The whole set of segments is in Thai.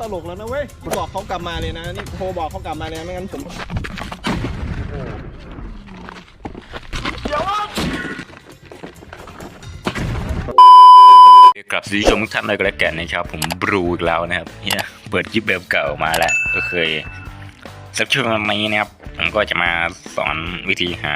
ตลกแล้วนะเว้ยบอกเขากลับมาเลยนะนี่โทรบอกเขากลับมาเลยนะไม่งั้นผมกลับสวัสดีชมทุกท่านเลยก็แล้วกันนะครับผมบรูอีกแล้วนะครับเนี่ยเปิดคลิปแบบเก่ามาแล้วก็เคยสักช่วงนี้นะครับผมก็จะมาสอนวิธีหา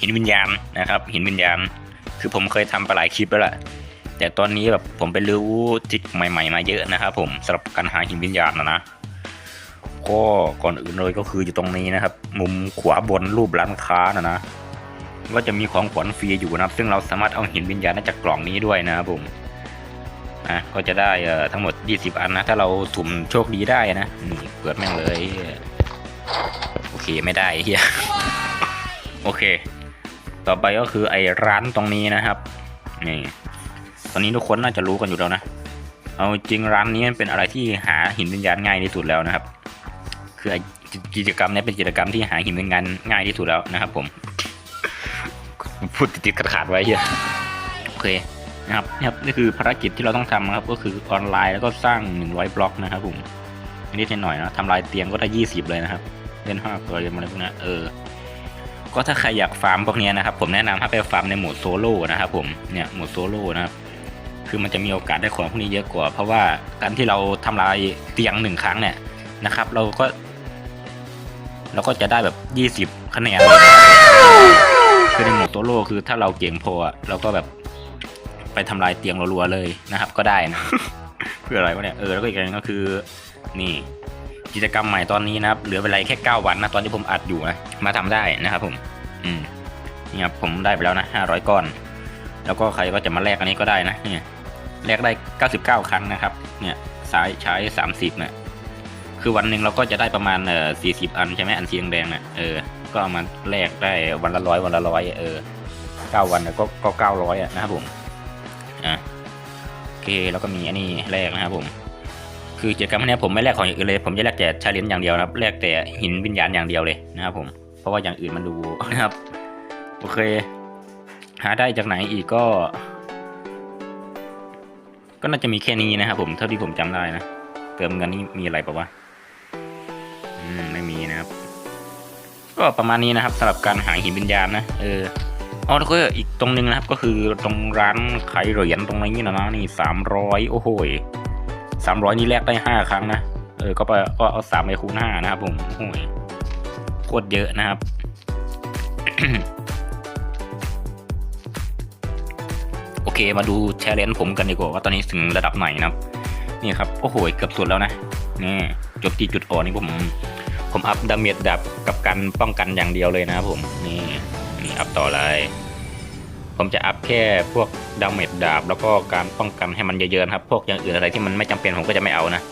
หินวิญญาณนะครับ หินวิญญาณ คือผมเคยทำไปหลายคลิปแล้วแหละ แต่ตอนนี้แบบผมไปรู้ทริคใหม่ๆมาเยอะนะครับผมสำหรับการหาหินวิญญาณนะนะก็ก่อนอื่นเลยก็คืออยู่ตรงนี้นะครับ มุมขวาบนรูปร้านค้านะนะก็จะมีของขวัญฟรีอยู่นะครับ ซึ่งเราสามารถเอาหินวิญญาณจากกล่องนี้ด้วยนะครับผมอะก็จะได้เอ่อทั้งหมด 20 อันนะ ถ้าเราสุ่มโชคดีได้นะนี่เปิดแม่งเลยโอเคไม่ได้เฮียโอเค ต่อไปก็คือไอ้ร้านตรงนี้นะครับนี่ ตอนนี้ทุกคนน่าจะรู้กันอยู่แล้วนะเอาจริงร้านนี้มันเป็นอะไรที่หาหินวิญญาณง่ายที่สุดแล้วนะครับ คือกิจกรรมนี้เป็นกิจกรรมที่หาหินวิญญาณง่ายที่สุดแล้วนะครับ ผมพูดติดขาดไว้เฮียโอเคนะครับนะครับนี่คือภารกิจที่เราต้องทำนะครับ ก็คือออนไลน์แล้วก็สร้าง 100 บล็อกนะครับผมนิดหน่อยนะทำลายเตียงก็ได้ 20 เลยนะครับเล่นห้าตัวเรียนมาอะไรพวกนี้เออก็ถ้าใครอยากฟาร์มพวกนี้นะครับ ผมแนะนำให้ไปฟาร์มในโหมดโซโล่นะครับ ผมเนี่ยโหมดโซโล่นะครับ คือมันจะมีโอกาสได้ของพวกนี้เยอะกว่า เพราะว่าการที่เราทำลายเตียงหนึ่งครั้งเนี่ยนะครับ เราก็ เราก็จะได้แบบ20คะแนนเลยคือในโหมดโซโล่คือถ้าเราเก่งพออะเราก็แบบไปทำลายเตียงรัวๆเลยนะครับ ก็ได้นะเพื่ออะไรวะเนี่ยเออแล้วก็อีกอย่างหนึงก็คือ นี่กิจกรรมใหม่ตอนนี้นะครับ เหลือเวลาแค่ 9 วันนะตอนที่ผมอัดอยู่นะมาทำได้นะครับผม อืมนี่ครับผมได้ไปแล้วนะ500 ก้อน แล้วก็ใครก็จะมาแลกอันนี้ก็ได้นะเนี่ยแลกได้ 99 ครั้งนะครับ เนี่ยสายใช้ 30นะคือวันหนึ่งเราก็จะได้ประมาณเอ่อ40อันใช่ไหมอันสีแดงๆน่ะเออก็เอามาแลกได้วันละร้อยวันละร้อยเออเก้าวันก็ก็เก้าร้อยอะนะครับผมอะโอเคแล้วก็มีอันนี้แลกนะครับผม คือกิจกรรมนี้ผมไม่แลกของอย่างอื่นเลย ผมจะแลกแต่ชาเลนจ์อย่างเดียวนะครับแลกแต่หินวิญญาณอย่างเดียวเลยนะครับผมเพราะว่าอย่างอื่นมันดูนะครับ โอเค หาได้จากไหนอีกก็ ก็น่าจะมีแค่นี้นะครับผมเท่าที่ผมจำได้นะ เติมเงินนี่มีอะไรปะวะอืมไม่มีนะครับ ก็ประมาณนี้นะครับสำหรับการหาหินวิญญาณนะเอออ๋อแล้วก็อีกตรงนึงนะครับก็คือตรงร้านขายเหรียญตรงนี้นะนะนี่สามร้อยโอ้โหสามร้อยนี่แลกได้ห้าครั้งนะเออก็ไปก็เอาสามไปคูณห้านะครับผมโอ้ยโคตรเยอะนะครับ เคมาดูแชร์เลนผมกันดีกว่าว่าตอนนี้ถึงระดับไหนนะครับ นี่ครับโอ้โหเกือบสุดแล้วนะนี่จบที่จุดอ่อนนี่ผม ผมอัพดาเมจดับกับการป้องกันอย่างเดียวเลยนะครับผมนี่นี่อัพต่อเลยผมจะอัพแค่พวกดาเมจดาบ แล้วก็การป้องกันให้มันเยอะๆครับ พวกอย่างอื่นอะไรที่มันไม่จำเป็นผมก็จะไม่เอานะ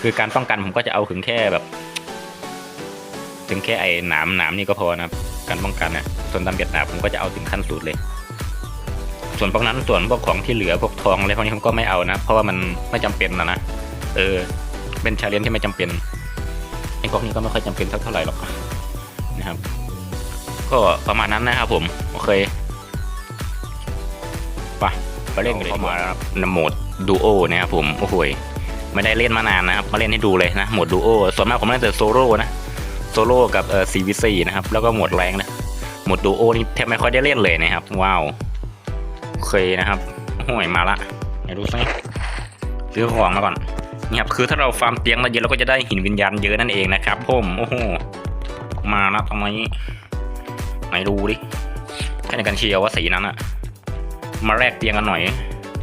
คือการป้องกันผมก็จะเอาถึงแค่แบบ ถึงแค่ไอ้หนามหนามนี่ก็พอนะครับการป้องกันนะส่วนดาเมจดาบผมก็จะเอาถึงขั้นสุดเลย ส่วนพวกนั้นส่วนพวกของที่เหลือพวกทองอะไรพวกนี้ผมก็ไม่เอานะ เพราะว่ามันไม่จำเป็นนะนะเออ เป็นชาเลนจ์ที่ไม่จำเป็นไอ้พวกนี้ก็ไม่ค่อยจำเป็นสักเท่าไหร่หรอกนะครับ ก็ประมาณนั้นนะครับผมโอเคไปไปเล่นกันเลยดีกว่าครับในโหมดดูโอนะครับผมโอ้โหยไม่ได้เล่นมานานนะครับมาเล่นให้ดูเลยนะโหมดดูโอส่วนมากผมเล่นแต่โซโล่นะโซโล่กับเอ่อ CVC นะครับแล้วก็โหมดแรงนะโหมดดูโอนี่แทบไม่ค่อยได้เล่นเลยนะครับว้าวโอ เคนะครับโอ้ยมาละไหนดูซิซื้อของมาก่อนนี่ครับคือถ้าเราฟาร์มเตียงมาเยอะเราก็จะได้หินวิญญาณเยอะนั่นเองนะครับผมโอ้โหมานะตรงนี้ไหนดูดิแค่ในกันเชียวว่าสีนั้นอะมาแลกเตียงกันหน่อย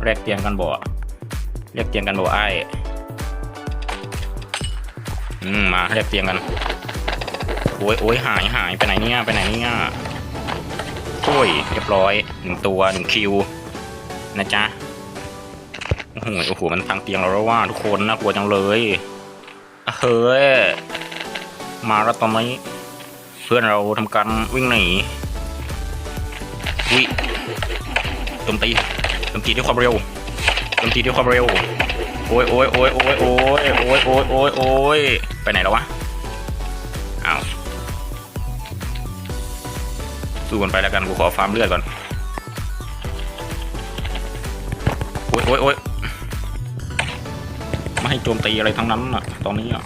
แลกเตียงกันบ่แลกเตียงกันบ่ไอ้อืมมาแลกเตียงกันโอ้ยโอ้ยหายหายไปไหนเนี่ยไปไหนเนี่ย โอ้ยเรียบร้อยหนึ่งตัวหนึ่งคิวนะจ๊ะโอ้โหโอ้โหมันพังเตียงเราแล้วว่าทุกคนน่ากลัวจังเลยเฮ้ยมาแล้วตอนนี้เพื่อนเราทำการวิ่งหนีวิโจมตีจมตีด้วยความเร็วจมตีด้วยความเร็วโอ้ยโอ้ยโอ้ยโอ้ยโอ้ยโอ้ยโอ้ยโอ้ยโอ้ยไปไหนแล้ววะ สู้กันไปแล้วกันกูขอฟาร์มเลือดก่อนโอ้ยโอ้ยโอ้ยไม่ให้โจมตีอะไรทั้งนั้นอะตอนนี้อะ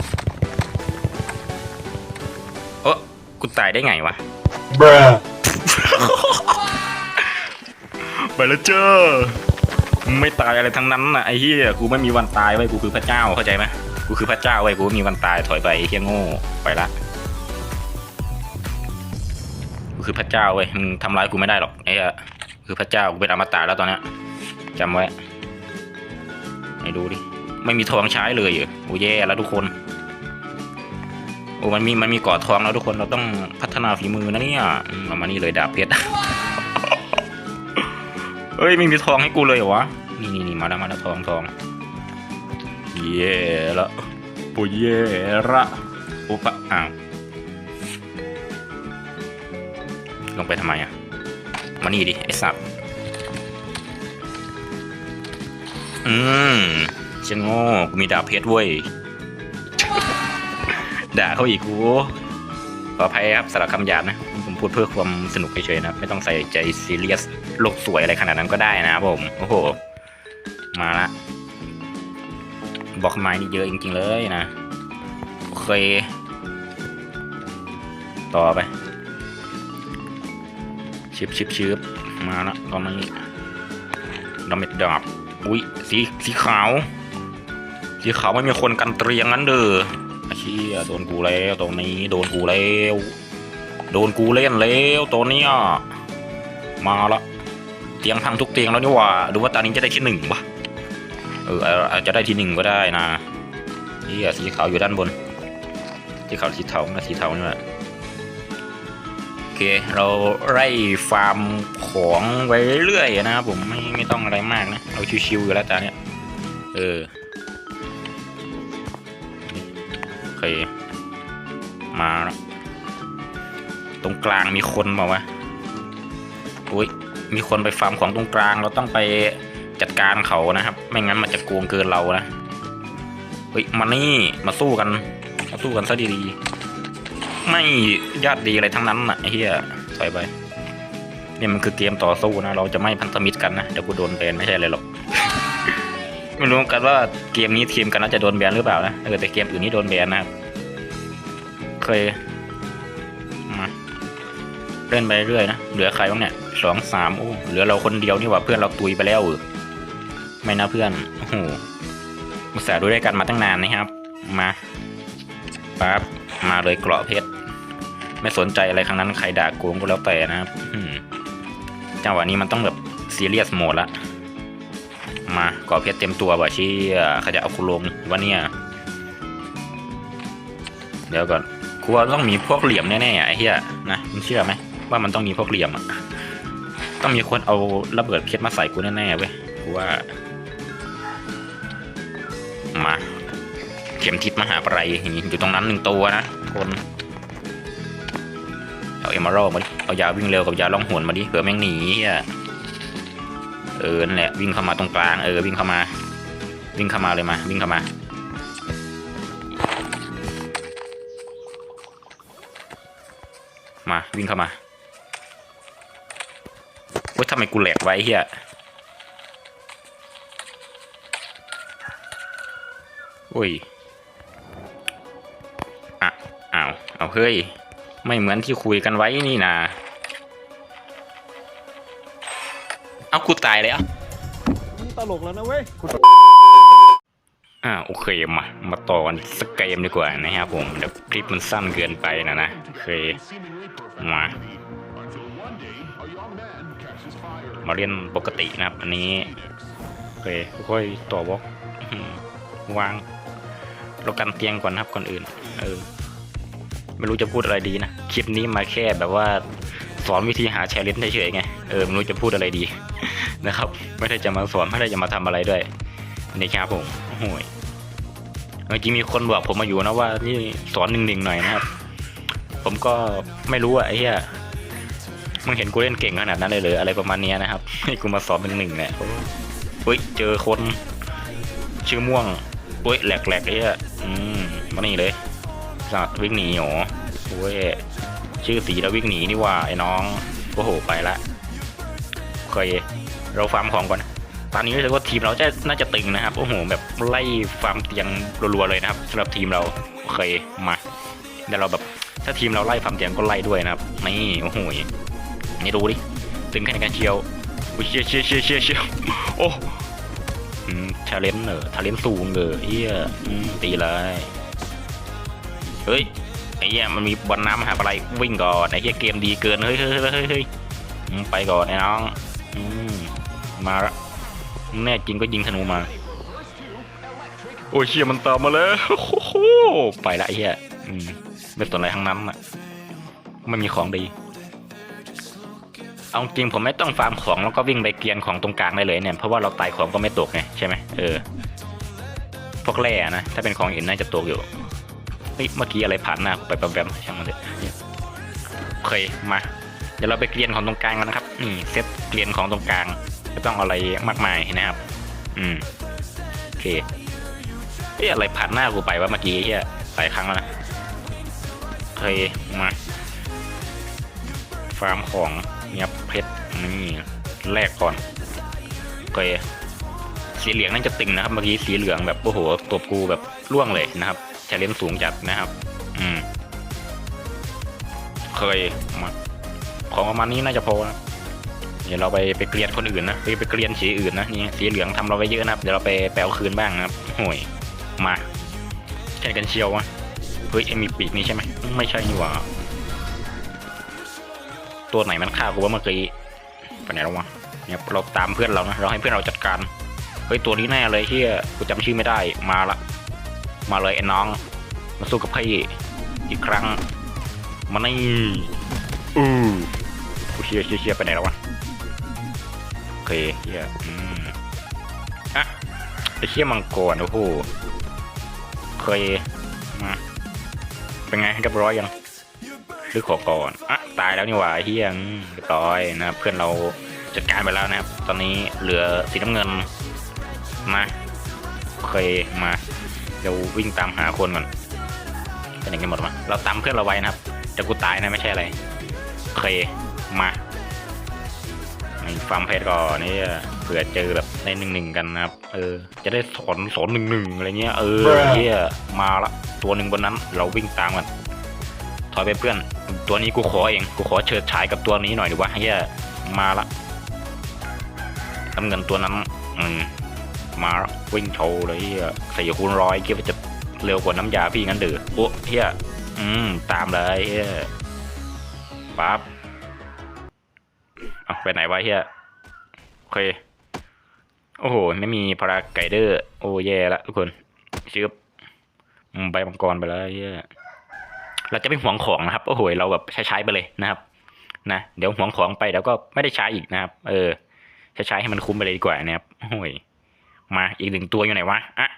เออกูตายได้ไงวะ Bruh. ไปแล้วเจ้าไม่ตายอะไรทั้งนั้นน่ะไอ้เหี้ยกูไม่มีวันตายไว้ยกูคือพระเจ้าเข้าใจไหมกูคือพระเจ้าไว้ยกูไม่มีวันตายถอยไปไอ้เหี้ยโง่ไปละ คือพระเจ้าเว้ยมึงทำร้ายกูไม่ได้หรอกไอ้เหี้ยคือพระเจ้ากูเป็นอมตะแล้วตอนเนี้ยจำไว้ให้ดูดิไม่มีทองใช้เลยเหรอโอ้แย่แล้วทุกคนโอ้มันมีมันมีก่อทองแล้วทุกคนเราต้องพัฒนาฝีมือนะเนี่ยเอามานี่เลยดาบเพชรเอ้ยไม่มีทองให้กูเลยเหรอวะนี่นี่นี่มาแล้วมาแล้วทองทองเย่ละโอ้เย่ละโอ้ปะอ้าว ลงไปทำไมอะ มานี่ดิ ไอ้สัตว์อืมจะโง่กูมีดาบเพชรเว้ย ด่าเขาอีกกูขออภัยครับสำหรับคำหยาบนะ ผมพูดเพื่อความสนุกเฉยๆนะครับไม่ต้องใส่ใจซีเรียสโลกสวยอะไรขนาดนั้นก็ได้นะครับผม โอ้โห มาละ บอกไม้นี่เยอะจริงๆเลยนะ โอเค ต่อไป ชิบชิบชิบมาละตอนนี้ดาเมจดาบอุ้ยสีสีขาว สีขาวไม่มีคนกันเตรียงนั้นเด้อไอ้เชี่ยโดนกูแล้วตรงนี้โดนกูแล้ว โดนกูเล่นแล้วตัวเนี้ยมาละเตียงพังทุกเตียงแล้วนี่ว่าดูว่าตอนนี้จะได้ที่หนึ่งปะเอออาจจะได้ที่หนึ่งก็ได้นะเฮียสีขาวอยู่ด้านบนสีขาวสีเทานะสีเทานี่แหละ เค เราไล่ฟาร์มของไว้เรื่อยนะครับผมไม่ไม่ต้องอะไรมากนะ เอาชิวๆอยู่แล้วตอนเนี้ยเออโอเค มาแล้วตรงกลางมีคนบอกว่าอุ้ยมีคนไปฟาร์มของตรงกลาง เราต้องไปจัดการเขานะครับ ไม่งั้นมันจะโกงเกินเรานะเฮ้ยมานี่มาสู้กันมาสู้กันซะดีๆ ไม่ญาติดีอะไรทั้งนั้นน่ะไอ้เหี้ยถอยไปนี่มันคือเกมต่อสู้นะ เราจะไม่พันธมิตรกันนะ เดี๋ยวกูโดนแบนไม่ใช่อะไรหรอก ไม่รู้กันว่าเกมนี้ทีมกันน่าจะโดนแบนหรือเปล่านะ เออแต่เกมอื่นนี่โดนแบนนะครับเคยมาเล่นไปเรื่อยนะ เหลือใครบ้างเนี่ยสองสามโอ้เหลือเราคนเดียวนี่ว่าเพื่อนเราตุยไปแล้วเออไม่นะเพื่อนโอ้โหอุตส่าห์ดูด้วยกันมาตั้งนานนะครับ มาปั๊บ มาเลยเกราะเพชร ไม่สนใจอะไรครั้งนั้นใครด่าโกงก็แล้วแต่นะครับจังหวะนี้มันต้องแบบซีเรียสโหมดละ มาเกราะเพชรเต็มตัวว่ะชี้เขาจะเอาคุลงว่าเนี่ย เดี๋ยวก่อนกูว่าต้องมีพวกเหลี่ยมแน่ๆไอ้เหี้ยนะมึงเชื่อไหมว่ามันต้องมีพวกเหลี่ยมอะต้องมีคนเอาระเบิดเพชรมาใส่กูแน่ๆเว้ยกูว่ามา ข็มทิศมหาปรายอยู่ตรงนั้นหนึ่งตัวนะคนเอาเอมเมอรัลมาดิเอายาวิ่งเร็วกับยาล่องหวนมาดิเผื่อแม่งหนีเหี้ยเออนั่นแหละวิ่งเข้ามาตรงกลางเออวิ่งเข้ามา วิ่งเข้ามาเลยมา วิ่งเข้ามามาวิ่งเข้ามาว้ยทำไมกูแหลกไว้เฮียโอ้ย เอาเฮ้ย ไม่เหมือนที่คุยกันไว้นี่นะเอากูตายเลยอะตลกแล้วนะเว้ยอ่าโอเคมา มาต่อกันสักเกมดีกว่านะครับผมเดี๋ยวคลิปมันสั้นเกินไปนะนะโอเคมามาเรียนปกตินะครับ อันนี้โอเคค่อยๆต่อบล็อกอื้อหือวางเรากันเตียงก่อนนะครับก่อนอื่น เออ ไม่รู้จะพูดอะไรดีนะ คลิปนี้มาแค่แบบว่าสอนวิธีหาแชร์เลนเฉยๆไง เออไม่รู้จะพูดอะไรดี นะครับ ไม่ได้จะมาสอนไม่ได้จะมาทำอะไรด้วยนี่ครับผมโอ้ยเมื่อกี้มีคนบอกผมมาอยู่นะว่านี่สอนหนึ่งๆหน่อยนะครับ ผมก็ไม่รู้อะไอ้เหี้ยมึงเห็นกูเล่นเก่งขนาดนั้นเลยเหรออะไรประมาณนี้นะครับให้กูมาสอนหนึ่งหนึ่งเนี่ยโอ้เฮ้ยเจอคนชื่อม่วงเฮ้ยแหลกแหลกเลยอะอืมมานี่เลย สัตว์วิ่งหนีโหรอโอ้ยชื่อสีแล้ววิ่งหนีนี่ว่าไอ้น้องโอ้โหไปละเคยเราฟาร์มของก่อน ตอนนี้รู้สึกว่าทีมเราจะน่าจะตึงนะครับโอ้โหแบบไล่ฟาร์มเตียงรัวๆเลยนะครับสำหรับทีมเราเคยมาเดี๋ยวเราแบบถ้าทีมเราไล่ฟาร์มเตียงก็ไล่ด้วยนะครับนี่โอ้โหนี่ดูดิตึงแค่ไหนกันเชียวอุ้ยเชียเชียเชียเชียเชียโอ้อืมทาเลนเนอร์ทาเลนสูงเนอเฮียตีเลย เฮ้ยไอ้เหี้ยมันมีบอลน้ำหาอะไรวิ่งก่อนไอ้เหี้ยเกมดีเกินเฮ้ยเฮ้ยเฮ้ยเฮ้ยเฮ้ยอืมไปก่อนไอ้น้องอืมมาละแน่จริงก็ยิงธนูมา โอ้ยเชี่ยมันตามมาแล้วโอ้โหไปละไอ้เฮียอืมไม่สนอะไรทั้งนั้นอะไม่มีของดี เอาจริงผมไม่ต้องฟาร์มของแล้วก็วิ่งไปเกรียนของตรงกลางได้เลยเนี่ยเพราะว่าเราตายของก็ไม่ตกไงใช่ไหมเออพวกแร่นะถ้าเป็นของอื่นน่าจะตกอยู่ เฮ้ยเมื่อกี้อะไรผ่านหน้ากูไปแป๊บๆช่างมันเถอะโอเคมา เดี๋ยวเราไปเกรียนของตรงกลางกันนะครับนี่เซตเกรียนของตรงกลางไม่ต้องอะไรมากมายนะครับ อืมโอเคเฮ้ยอะไรผ่านหน้ากูไปว่าเมื่อกี้เฮียหลายครั้งแล้วนะเคยมาฟาร์มของเนี่ยเพชรนี่แรกก่อนโอเคสีเหลืองน่าจะตึงนะครับเมื่อกี้สีเหลืองแบบโอ้โหตบกูแบบล่วงเลยนะครับ ชาเลนสูงจัดนะครับ อืม เคยมาของประมาณนี้น่าจะพอนะเดี๋ยวเราไปไปเกลียนคนอื่นนะไปไปเกลียนสีอื่นนะนี่สีเหลืองทำเราไว้เยอะนะครับเดี๋ยวเราไปไปเอาคืนบ้างนะครับห่วยมาแข่งกันเชียววะเฮ้ยไอ้มีปีกนี่ใช่ไหมไม่ใช่นี่หว่าตัวไหนมันฆ่ากูว่าเมื่อกี้ไปไหนแล้ววะเนี่ยเราตามเพื่อนเรานะเราให้เพื่อนเราจัดการเฮ้ยตัวนี้แน่เลยที่กูจำชื่อไม่ได้มาละ มาเลยไอ้น้อง มาสู้กับพี่อีกครั้ง มานี่อือกูเชียร์เชียร์เชียร์ไปไหนแล้ววะโอเคเฮียอืมอะไอเชี่ยมังกรโอ้โหเคยมาเป็นไงเรียบร้อยยังหรือขอก่อนอะตายแล้วนี่หว่าเฮียอืมเรียบร้อยนะเพื่อนเราจัดการไปแล้วนะครับ ตอนนี้เหลือสีน้ำเงินมาเคยมาเดี๋ยววิ่งตามหาคนก่อนเป็นยังไงหมดวะเราตามเพื่อนเราไว้นะครับแต่กูตายนะไม่ใช่อะไรเคยมามีฟาร์มเพชรก่อนนี่เผื่อเจอแบบในหนึ่งหนึ่งกันนะครับ เออ จะได้สอนสอนหนึ่งหนึ่งอะไรเงี้ยเออ Bruh เฮียมาละตัวหนึ่งบนนั้น เราวิ่งตามกันถอยไปเพื่อน ตัวนี้กูขอเองกูขอเฉิดฉายกับตัวนี้หน่อยดีกว่าเฮียมาละน้ำเงินตัวนั้นอืม มาวิ่งโชว์เลยเฮียสี่คูณร้อยคิดว่าจะเร็วกว่าน้ำยาพี่งั้นเดือโอ้เฮียอืม ตามเลยเฮียปั๊บเอาไปไหนวะเฮียโอเค โอ้โห ไม่มีพาราไกเดอร์ โอ้แย่ละทุกคนชื่อใบมังกรไปแล้วเฮียเราจะไม่หวงของนะครับ โอ้โห เราแบบใช้ไปเลยนะครับ นะ เดี๋ยวหวงของไปแล้วก็ไม่ได้ใช้อีกนะครับ เออ ใช้ใช้ให้มันคุ้มไปเลยดีกว่านะครับ โอ้ย มาอีกหนึ่งตัวอยู่ไหนวะอะ